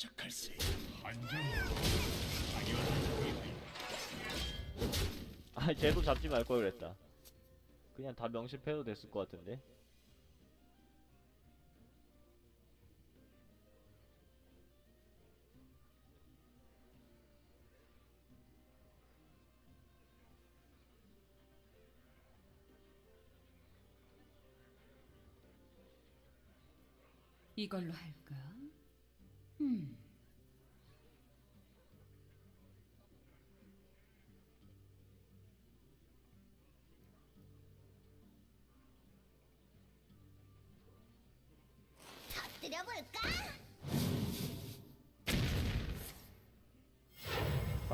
도착할세. 당연히 아 쟤도 잡지 말 걸 그랬다 그냥 다 명심해도 됐을 것 같은데 이걸로 할까? 음.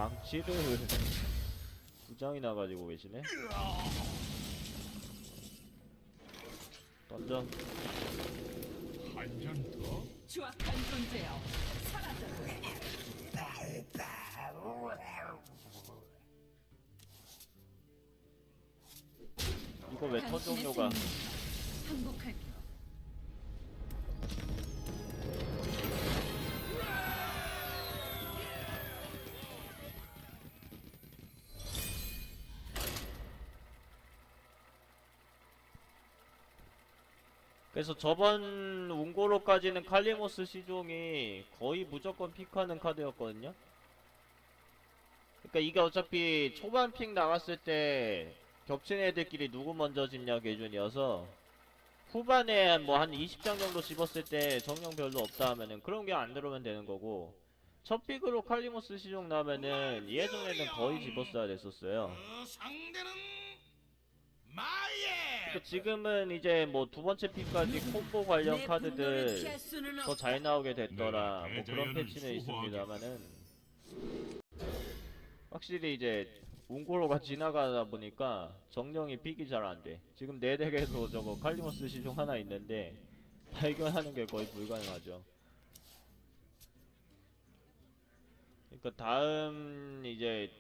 망치를 두 장이나 가지고 계시네 던져 한점 더. 추악한 존재여 사라져 이거 왜 터종료가 승리. 항복할게 그래서 저번 운고로까지는 칼리모스 시종이 거의 무조건 픽하는 카드였거든요. 그러니까 이게 어차피 초반 픽 나갔을 때 겹친 애들끼리 누구 먼저 집냐 기준이어서 후반에 뭐 한 20장 정도 집었을 때 정령 별로 없다 하면은 그런 게 안 들어오면 되는 거고 첫 픽으로 칼리모스 시종 나면은 예전에는 거의 집었어야 됐었어요. 그. 그러니까 지금은 이제 뭐 두 번째 픽까지 콤보 관련 카드들 더 잘 나오게 됐더라. 뭐 그런 대자연을 패치는. 있습니다만은 확실히 이제 운고로가 지나가다 보니까 정령이 픽이 잘 안 돼. 지금 내 덱에도 저거 칼리모스 시종 하나 있는데 발견하는 게 거의 불가능하죠. 그러니까 다음 이제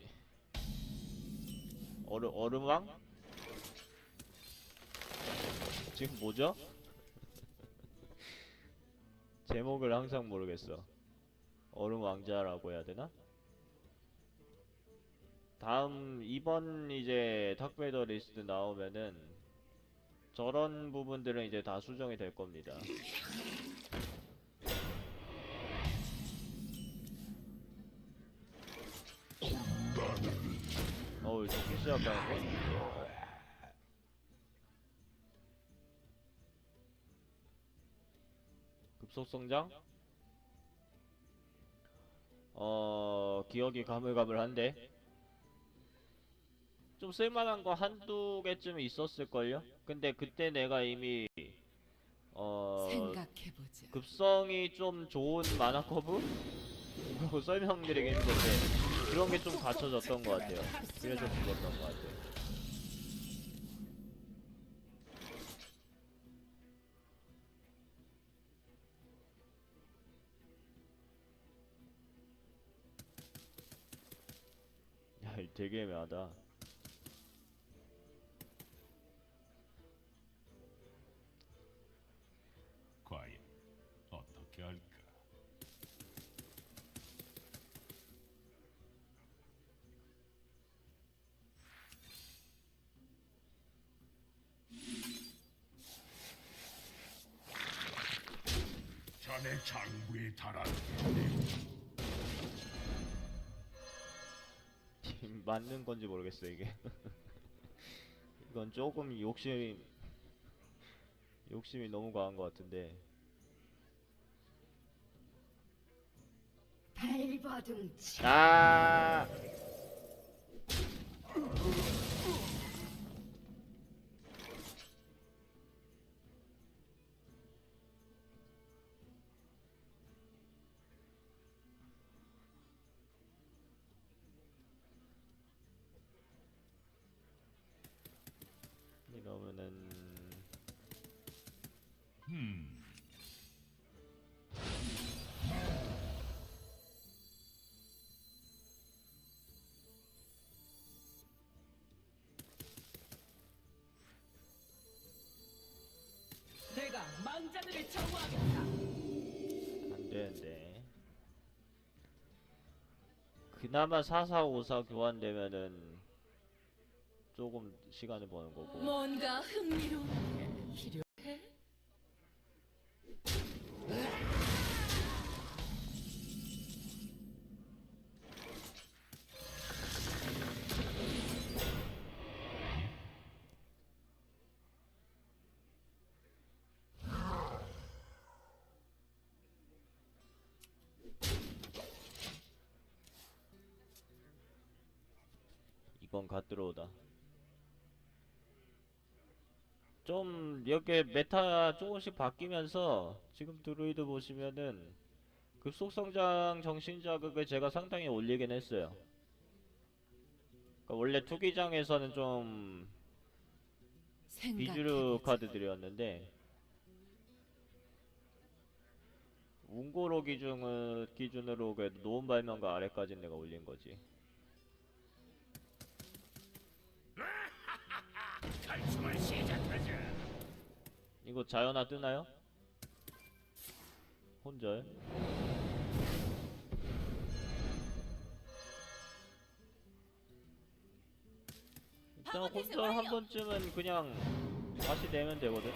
얼음 얼음왕 지금 뭐죠? 제목을 항상 모르겠어. 얼음 왕자라고 해야 되나? 다음 이번 이제 탁베더 리스트 나오면은 저런 부분들은 이제 다 수정이 될 겁니다. 어우, 좋기 시작하는데? 속 성장? 어, 기억이 가물가물한데? 좀 쓸만한 거 한두 개쯤 있었을걸요? 근데 그때 내가 이미, 어, 생각해보자 급성이 좀 좋은 만화 커브? 이거 설명드리기 힘든데, 그런 게 좀 갖춰졌던 것 같아요. 그래서 죽었던 것 같아요. 되게 애매하다. 과연 어떻게 할까? 자네 장부에 달하 맞는 건지 모르겠어 이게. 이건 조금 욕심이 욕심이 너무 과한 것 같은데. 발버둥치 아. 그나마 4454 교환되면은 조금 시간을 버는 거고. 뭔가 흥미로운 게 필요해? 이건 갓 들어오다 좀 이렇게 메타 조금씩 바뀌면서 지금 드루이드 보시면은 급속성장 정신자극을 제가 상당히 올리긴 했어요 그러니까 원래 투기장에서는 좀 비주류. 카드들이었는데 운고로 기준을 기준으로 그래도 노은 발명과 아래까지 내가 올린 거지. 이거 자연화 뜨나요? 혼절. 일단 혼절 한 번쯤은 그냥 다시 내면 되거든.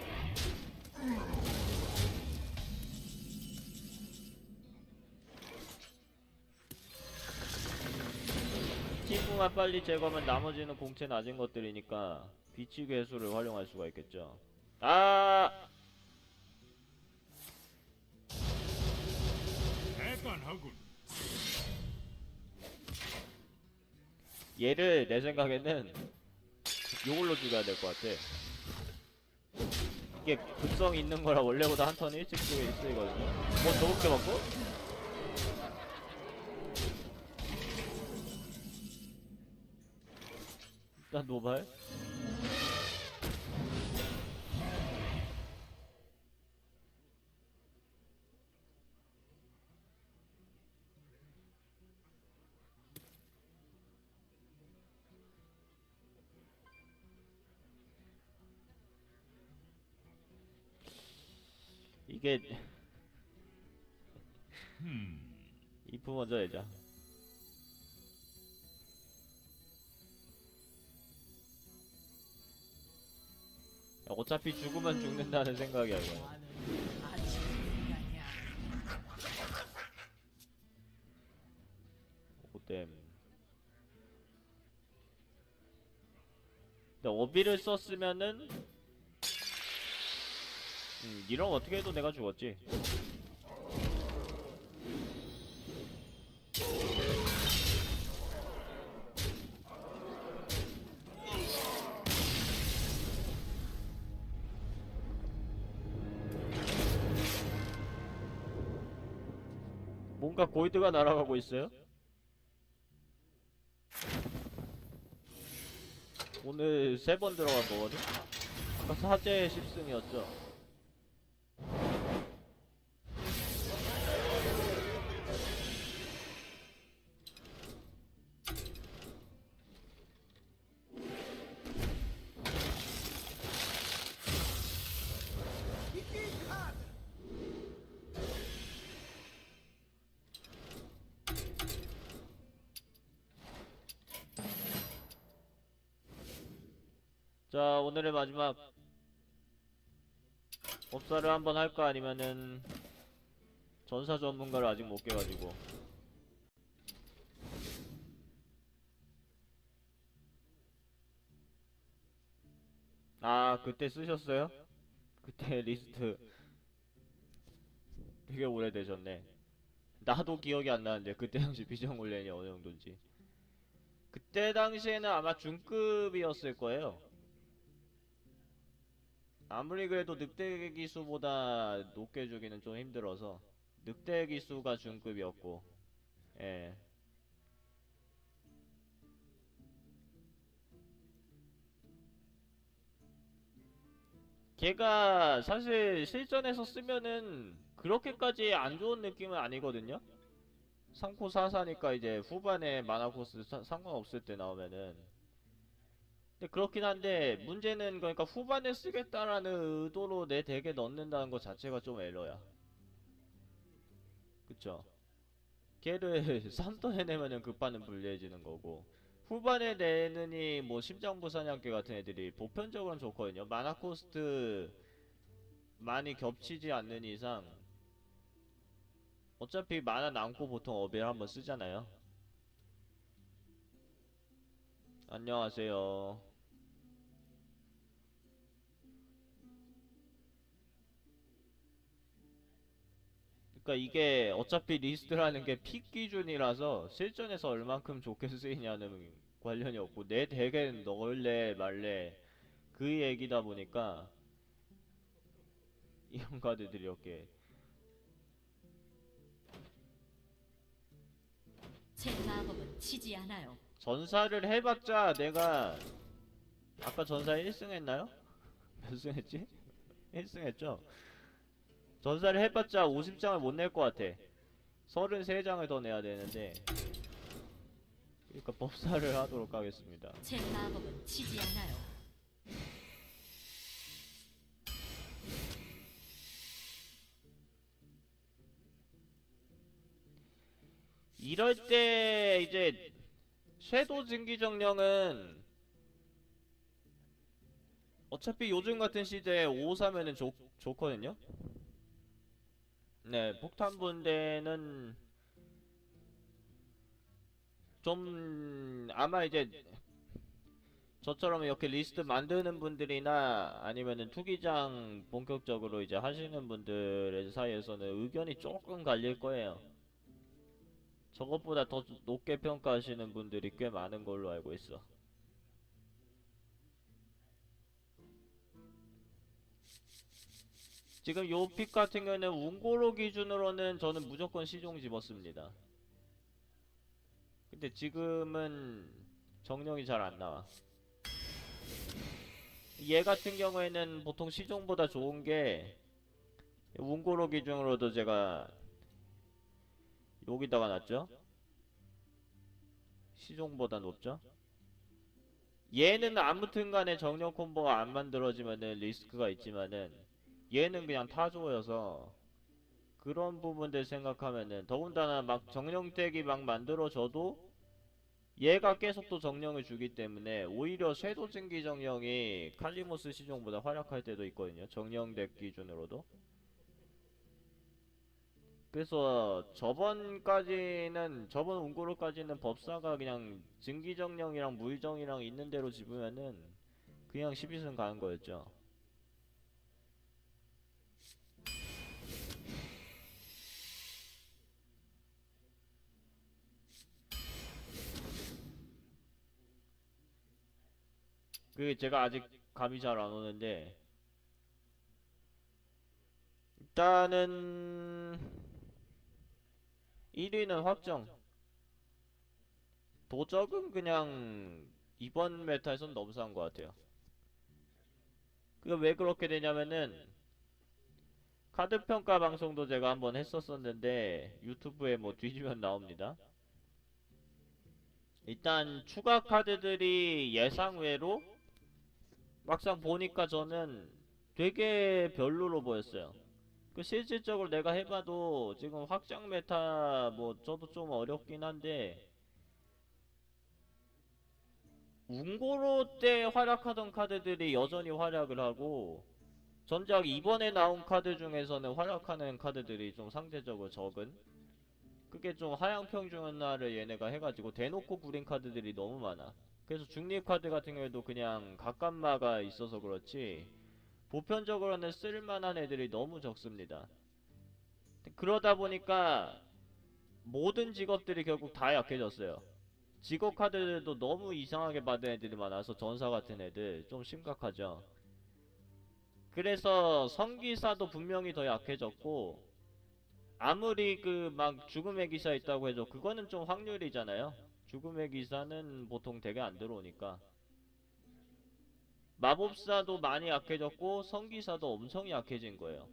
친구만 빨리 제거하면 나머지는 공채 낮은 것들이니까 비치 괴수를 활용할 수가 있겠죠. 아! 대단하군. 얘를 내 생각에는 요걸로 죽여야 될 것 같아. 이게 급성 있는 거라 원래보다 한 턴 일찍 쓰- 쓰이거든요. 뭐 저렇게 받고? 일단 노발. 이게 이프 먼저. 야, 어차피 죽으면 죽는다는 생각이야 이거. 오댐. 근데 어비를 썼으면은 음, 이런 어떻게 해도 내가 죽었지. 뭔가 골드가 날아가고 있어요? 오늘 세 번 들어간 거거든? 아까 사제 10승이었죠? 자 오늘의 마지막 법사를 한번 할까? 아니면은 전사 전문가를 아직 못 깨가지고. 아 그때 쓰셨어요? 그때 리스트 되게 오래되셨네. 나도 기억이 안 나는데 그때 당시 비정올렌이 어느 정도인지. 그때 당시에는 아마 중급이었을 거예요 아무리 그래도 늑대 기수보다 높게 주기는 좀 힘들어서 늑대 기수가 중급이었고 예. 걔가 사실 실전에서 쓰면은 그렇게까지 안 좋은 느낌은 아니거든요. 3코 4사니까 이제 후반에 마나 코스 사- 상관없을 때 나오면은 근데 그렇긴 한데 문제는 그러니까 후반에 쓰겠다라는 의도로 내 덱에 넣는다는 것 자체가 좀 에러야. 그쵸? 걔를 3턴 해내면은 급반은 불리해지는 거고 후반에 내느니 뭐 심장부 사냥개 같은 애들이 보편적으로는 좋거든요 마나 코스트 많이 겹치지 않는 이상 어차피 만화 남고 보통 어비를 한번 쓰잖아요 안녕하세요 그러니까 이게 어차피 리스트라는 게 픽 기준이라서 실전에서 얼만큼 좋게 쓰이냐는 관련이 없고 내 덱엔 넣을래 말래 그 얘기다 보니까 이런 카드들이 이렇게 제 마법은 치지 않아요. 전사를 해봤자 내가 아까 전사 1승 했나요? 몇 승 했지? 1승 했죠? 전사를 해봤자 50장을 못 낼 것 같아. 33장을 더 내야 되는데. 그러니까 법사를 하도록 하겠습니다. 제 마법은 치지 않아요. 이럴 때 이제 섀도우 증기 정령은 어차피 요즘 같은 시대에 5 사면은 좋, 좋거든요 네 폭탄 분대는 좀 아마 이제 저처럼 이렇게 리스트 만드는 분들이나 아니면은 투기장 본격적으로 이제 하시는 분들 사이에서는 의견이 조금 갈릴 거예요 저것보다 더 높게 평가하시는 분들이 꽤 많은 걸로 알고 있어. 지금 요 픽 같은 경우는 운고로 기준으로는 저는 무조건 시종 집었습니다. 근데 지금은 정령이 잘 안 나와. 얘 같은 경우에는 보통 시종보다 좋은 게 운고로 기준으로도 제가 여기다가 놨죠? 시종보다 높죠? 얘는 아무튼 간에 정령 콤보가 안 만들어지면은 리스크가 있지만은 얘는 그냥 타조여서 그런 부분들 생각하면은 더군다나 막 정령덱이 막 만들어져도 얘가 계속 또 정령을 주기 때문에 오히려 섀도 증기 정령이 칼리모스 시종보다 활약할 때도 있거든요 정령덱 기준으로도 그래서 저번까지는 저번 운구로까지는 법사가 그냥 증기정령이랑 무의정이랑 있는 대로 집으면은 그냥 12승 가는 거였죠. 그 제가 아직 감이 잘 안 오는데 일단은 1위는 확정. 도적은 그냥 이번 메타에선 너무 싼 것 같아요. 그왜 그렇게 되냐면은 카드 평가 방송도 제가 한번 했었었는데 유튜브에 뭐 뒤지면 나옵니다. 일단 추가 카드들이 예상 외로 막상 보니까 저는 되게 별로로 보였어요. 그 실질적으로 내가 해봐도 지금 확장 메타 뭐 저도 좀 어렵긴 한데 운고로 때 활약하던 카드들이 여전히 활약을 하고 전작 이번에 나온 카드 중에서는 활약하는 카드들이 좀 상대적으로 적은 그게 좀 하향평준화를 얘네가 해가지고 대놓고 구린 카드들이 너무 많아 그래서 중립 카드 같은 경우에도 그냥 각감마가 있어서 그렇지 보편적으로는 쓸만한 애들이 너무 적습니다. 그러다 보니까 모든 직업들이 결국 다 약해졌어요. 직업 카드들도 너무 이상하게 받은 애들이 많아서 전사 같은 애들 좀 심각하죠. 그래서 성기사도 분명히 더 약해졌고 아무리 그 막 죽음의 기사 있다고 해도 그거는 좀 확률이잖아요. 죽음의 기사는 보통 되게 안 들어오니까. 마법사도 많이 약해졌고 성기사도 엄청 약해진 거예요.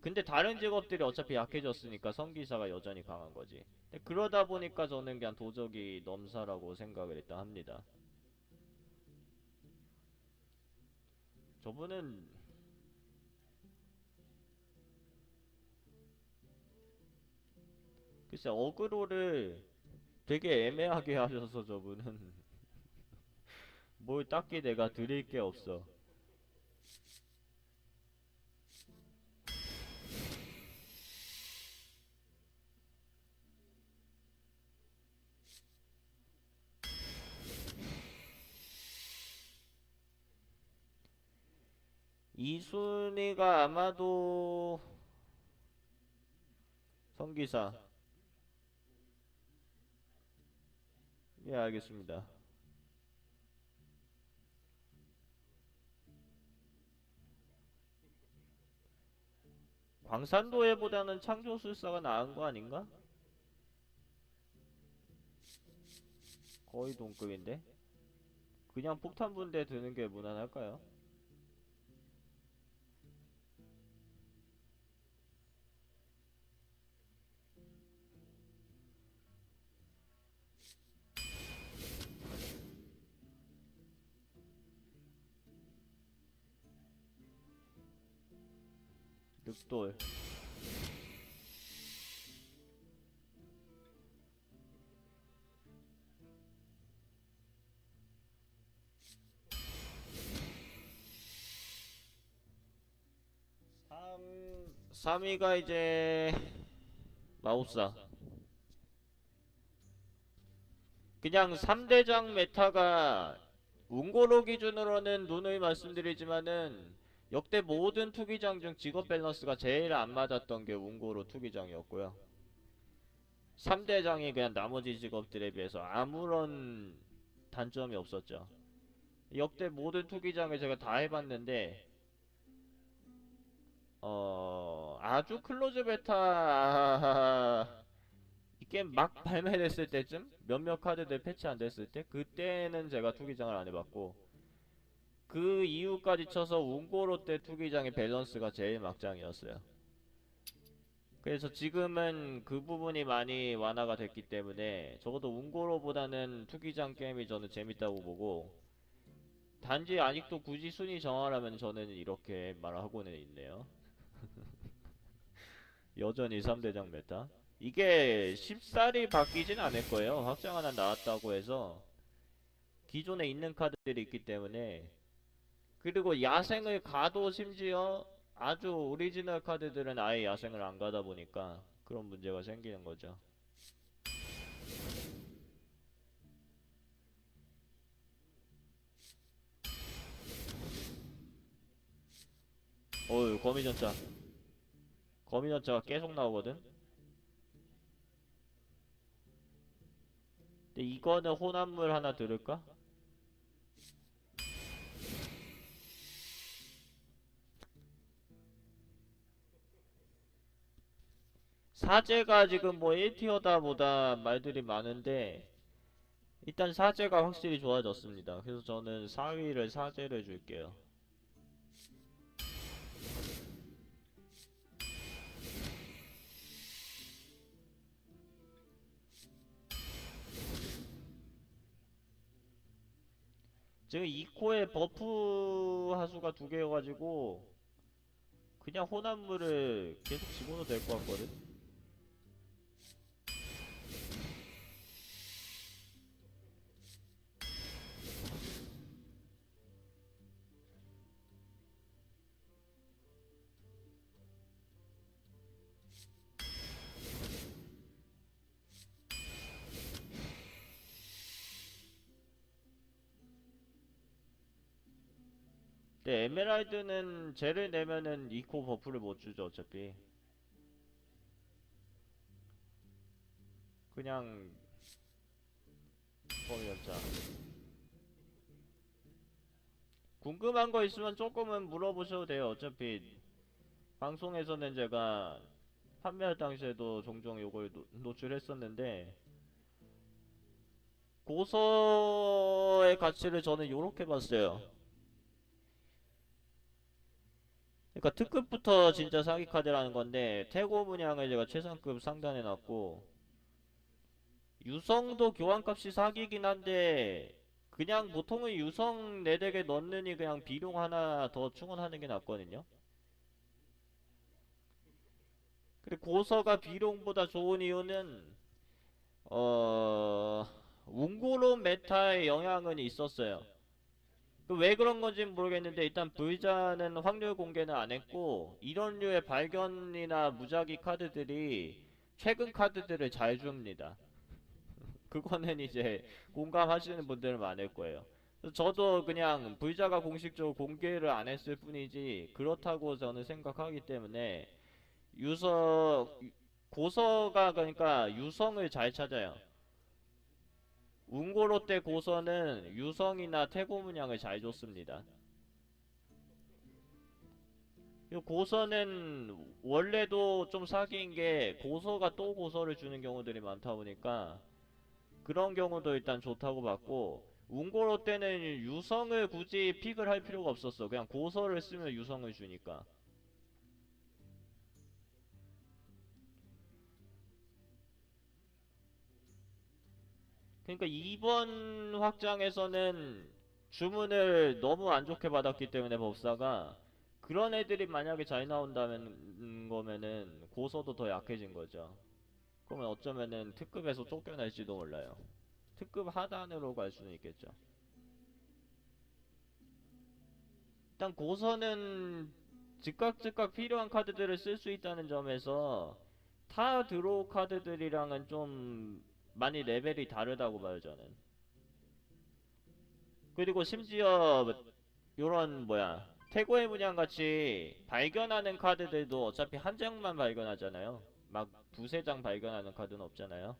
근데 다른 직업들이 어차피 약해졌으니까 성기사가 여전히 강한 거지. 그러다 보니까 저는 그냥 도적이 넘사라고 생각을 일단 합니다. 저분은 글쎄 어그로를 되게 애매하게 하셔서 저분은 뭘 딱히 내가 드릴 게 없어. 이순이가 아마도 성기사 예 알겠습니다 광산도해보다는 창조술사가 나은 거 아닌가? 거의 동급인데 그냥 폭탄분대 드는 게 무난할까요? 늑돌 삼 3위가 이제 마우사. 그냥 3대장 메타가 운고로 기준으로는 누누이 말씀드리지만은 역대 모든 투기장 중 직업 밸런스가 제일 안 맞았던 게 운고로 투기장이었고요. 3대장이 그냥 나머지 직업들에 비해서 아무런 단점이 없었죠. 역대 모든 투기장을 제가 다 해봤는데 어 아주 클로즈 베타 이 게임 막 발매됐을 때쯤 몇몇 카드들 패치 안 됐을 때 그때는 제가 투기장을 안 해봤고 그 이후까지 쳐서 운고로 때 투기장의 밸런스가 제일 막장이었어요. 그래서 지금은 그 부분이 많이 완화가 됐기 때문에 적어도 운고로보다는 투기장 게임이 저는 재밌다고 보고 단지 아직도 굳이 순위 정하라면 저는 이렇게 말하고는 있네요. 여전히 3대장 메타. 이게 쉽사리 바뀌진 않을 거예요. 확장 하나 나왔다고 해서 기존에 있는 카드들이 있기 때문에 그리고 야생을 가도 심지어 아주 오리지널 카드들은 아예 야생을 안 가다 보니까 그런 문제가 생기는 거죠. 어유 거미전차 거미전차가 계속 나오거든 근데 이거는 혼합물 하나 들을까? 사제가 지금 뭐 1티어다 보다 말들이 많은데 일단 사제가 확실히 좋아졌습니다. 그래서 저는 4위를 사제를 줄게요. 지금 2코에 버프 하수가 두 개여가지고 그냥 혼합물을 계속 집어도 될 것 같거든? 근데 에메랄드는 젤을 내면은 2코 버프를 못 주죠 어차피. 그냥 거미연자 궁금한 거 있으면 조금은 물어보셔도 돼요 어차피. 방송에서는 제가 판매할 당시에도 종종 요걸 노, 노출했었는데. 고서의 가치를 저는 요렇게 봤어요 그러니까 특급부터 진짜 사기 카드라는 건데 태고 분양을 제가 최상급 상단에 놨고 유성도 교환값이 사기긴 한데 그냥 보통은 유성 내 덱에 넣느니 그냥 비룡 하나 더 충원하는 게 낫거든요. 그리고 고서가 비룡보다 좋은 이유는 어 웅고로 메타의 영향은 있었어요. 그왜 그런 건지 모르겠는데 일단 불자는 확률 공개는 안 했고 이런 류의 발견이나 무작위 카드들이 최근 카드들을 잘 줍니다. 그거는 이제 공감하시는 분들은 많을 거예요. 저도 그냥 불자가 공식적으로 공개를 안 했을 뿐이지 그렇다고 저는 생각하기 때문에 유서 고서가 그러니까 유성을 잘 찾아요. 웅고로 때 고서는 유성이나 태고 문양을 잘 줬습니다. 이 고서는 원래도 좀 사기인 게 고서가 또 고서를 주는 경우들이 많다 보니까 그런 경우도 일단 좋다고 봤고 웅고로 때는 유성을 굳이 픽을 할 필요가 없었어. 그냥 고서를 쓰면 유성을 주니까. 그러니까 이번 확장에서는 주문을 너무 안 좋게 받았기 때문에 법사가 그런 애들이 만약에 잘 나온다면 거면은 고서도 더 약해진 거죠. 그러면 어쩌면은 특급에서 쫓겨날지도 몰라요. 특급 하단으로 갈 수는 있겠죠. 일단 고서는 즉각 즉각 필요한 카드들을 쓸 수 있다는 점에서 타 드로우 카드들이랑은 좀 많이 레벨이 다르다고 봐요 저는. 그리고 심지어 요런 뭐야 태고의 문양 같이 발견하는 카드들도 어차피 한 장만 발견하잖아요. 막 두세 장 발견하는 카드는 없잖아요.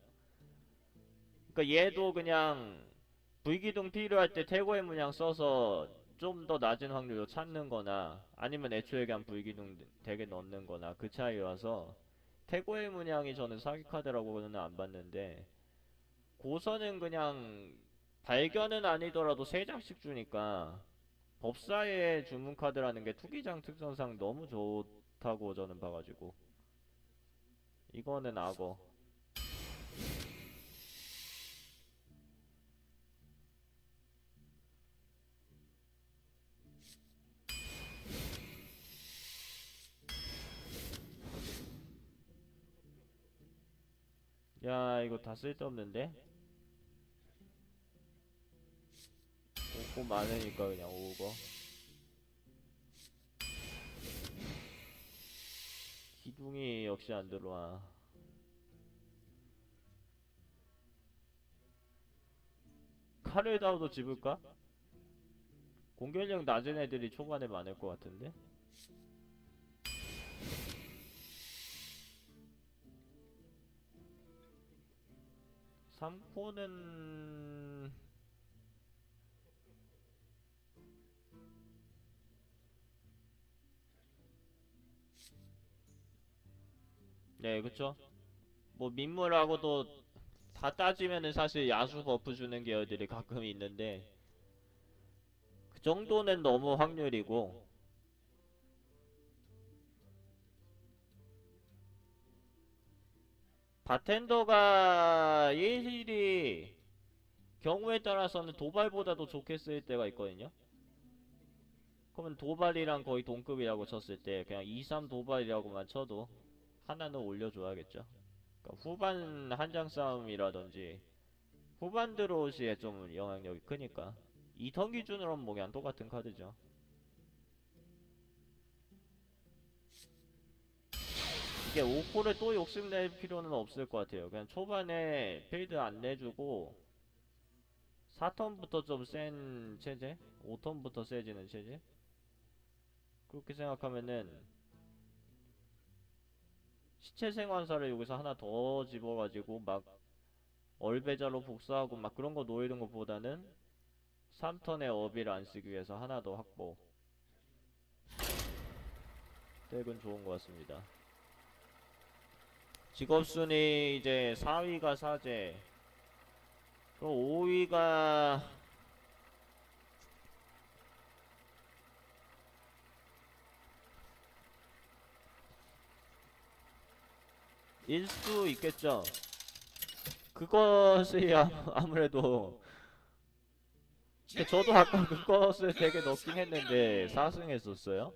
그러니까 얘도 그냥 불기둥 필요할 때 태고의 문양 써서 좀 더 낮은 확률로 찾는 거나 아니면 애초에 그냥 불기둥 되게 넣는 거나 그 차이라서 태고의 문양이 저는 사기 카드라고는 안 봤는데 고서는 그냥 발견은 아니더라도 세 장씩 주니까 법사의 주문 카드라는 게 투기장 특성상 너무 좋다고 저는 봐가지고. 이거는 악어. 야 이거 다 쓸데없는데 오고 많으니까 그냥 오고 기둥이 역시 안 들어와 카레다우도 집을까? 공격력 낮은 애들이 초반에 많을 것 같은데? 삼코는 네, 그쵸. 뭐, 민물하고도 다 따지면은 사실 야수 버프 주는 계열들이 가끔 있는데, 그 정도는 너무 확률이고, 바텐더가 일일이 경우에 따라서는 도발보다도 좋게 쓰일 때가 있거든요. 그러면 도발이랑 거의 동급이라고 쳤을 때 그냥 2, 3 도발이라고만 쳐도 하나는 올려줘야겠죠. 그러니까 후반 한 장 싸움이라든지 후반 들어오시에 좀 영향력이 크니까 이턴 기준으로는 뭐 그냥 똑같은 카드죠. 이게 5코를 또 욕심낼 필요는 없을 것 같아요. 그냥 초반에 필드 안 내주고 4턴부터 좀 센 체제? 5턴부터 세지는 체제? 그렇게 생각하면은 시체 생환사를 여기서 하나 더 집어가지고 막 얼배자로 복사하고 막 그런 거 노리는 것보다는 3턴의 어비를 안 쓰기 위해서 하나 더 확보. 덱은 좋은 것 같습니다. 직업순위 이제 4위가 사제. 그럼 5위가 일 수 있겠죠. 그것이 아, 아무래도 근데 저도 아까 그것을 되게 넣긴 했는데 4승 했었어요.